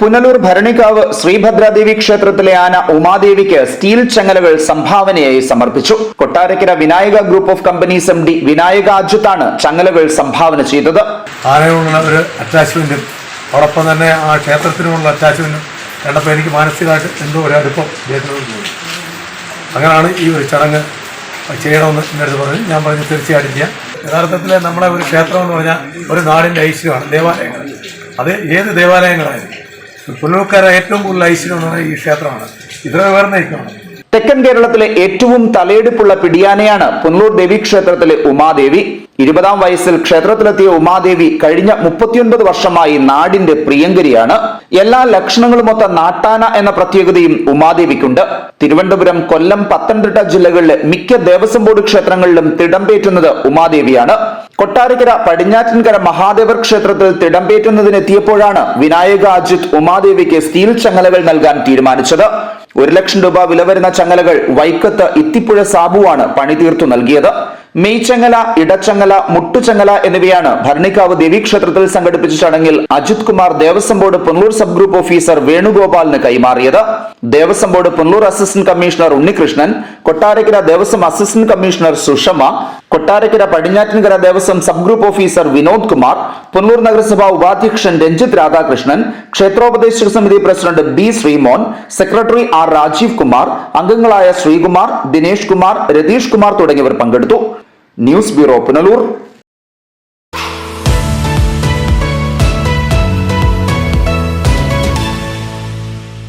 പുനലൂർ ഭരണിക്കാവ് ശ്രീഭദ്രാദേവി ക്ഷേത്രത്തിലെ ആന ഉമാദേവിക്ക് സ്റ്റീൽ ചങ്ങലകൾ സംഭാവനയായി സമർപ്പിച്ചു. Kottarakkara Vinayaka group of companies M D Vinayaka അജിത്താണ് ചങ്ങലകൾ സംഭാവന ചെയ്തത്. ആനയോടുള്ള ഒരു അറ്റാച്ച്മെന്റും അതോടൊപ്പം തന്നെ ആ ക്ഷേത്രത്തിനുമുള്ള അറ്റാച്ച്മെന്റും കണ്ടപ്പോൾ എനിക്ക് മാനസികമായിട്ട് എന്തോ ഒരു അടുപ്പം അങ്ങനെയാണ് ഈ ഒരു ചടങ്ങ് ചെയ്യണമെന്ന് എന്റെ അടുത്ത് പറഞ്ഞു. ഞാൻ പറഞ്ഞു തീർച്ചയായിട്ടും ചെയ്യാം. യഥാർത്ഥത്തിൽ നമ്മളെ ഒരു ക്ഷേത്രം എന്ന് പറഞ്ഞാൽ ഒരു നാടിന്റെ ഐശ്വര്യമാണ് ദേവാലയങ്ങൾ. അത് ഏത് ദേവാലയങ്ങളായാലും. പുല്ലൂർക്കാര ഏറ്റവും കൂടുതൽ ഐശ്വര്യം എന്ന് ഈ ക്ഷേത്രമാണ്. ഇത്ര ഐക്യമാണ്. തെക്കൻ കേരളത്തിലെ ഏറ്റവും തലയെടുപ്പുള്ള പിടിയാനയാണ് പുനലൂർ ദേവി ക്ഷേത്രത്തിലെ ഉമാദേവി. ഇരുപതാം വയസ്സിൽ ക്ഷേത്രത്തിലെത്തിയ ഉമാദേവി കഴിഞ്ഞ മുപ്പത്തിയൊൻപത് വർഷമായി നാടിന്റെ പ്രിയങ്കരിയാണ്. എല്ലാ ലക്ഷണങ്ങളുമൊത്ത നാട്ടാന എന്ന പ്രത്യേകതയും ഉമാദേവിക്കുണ്ട്. തിരുവനന്തപുരം കൊല്ലം പത്തനംതിട്ട ജില്ലകളിലെ മിക്ക ദേവസ്വം ബോർഡ് ക്ഷേത്രങ്ങളിലും തിടമ്പേറ്റുന്നത് ഉമാദേവിയാണ്. കൊട്ടാരക്കര പടിഞ്ഞാറ്റിൻകര മഹാദേവർ ക്ഷേത്രത്തിൽ തിടമ്പേറ്റുന്നതിനെത്തിയപ്പോഴാണ് വിനായക അജിത് ഉമാദേവിക്ക് സ്റ്റീൽ ചങ്ങലകൾ നൽകാൻ തീരുമാനിച്ചത്. ഒരു ലക്ഷം രൂപ വില വരുന്ന ചങ്ങലകൾ വൈക്കത്ത് ഇത്തിപ്പുഴ സാബുവാണ് പണി തീർത്തു നൽകിയത് മെയ്ച്ചങ്ങല ഇടച്ചങ്ങല മുട്ടുചങ്ങല എന്നിവയാണ് ഭരണിക്കാവ് ദേവീക്ഷേത്രത്തിൽ സംഘടിപ്പിച്ച ചടങ്ങിൽ Ajith Kumar Devaswom board Punalur sub group officer വേണുഗോപാലിന് കൈമാറിയത്. Devaswom board Punalur assistant commissioner Unnikrishnan Kottarakkara Devaswom assistant commissioner Sushama Kottarakkara Padinjattinkara Devaswom sub group officer Vinod Kumar Punalur നഗരസഭാ ഉപാധ്യക്ഷൻ രഞ്ജിത്ത് രാധാകൃഷ്ണൻ ക്ഷേത്രോപദേശക സമിതി president B Sreemon secretary R Rajeev Kumar അംഗങ്ങളായ ശ്രീകുമാർ ദിനേഷ് കുമാർ രതീഷ് കുമാർ തുടങ്ങിയവർ പങ്കെടുത്തു. News bureau Punalur.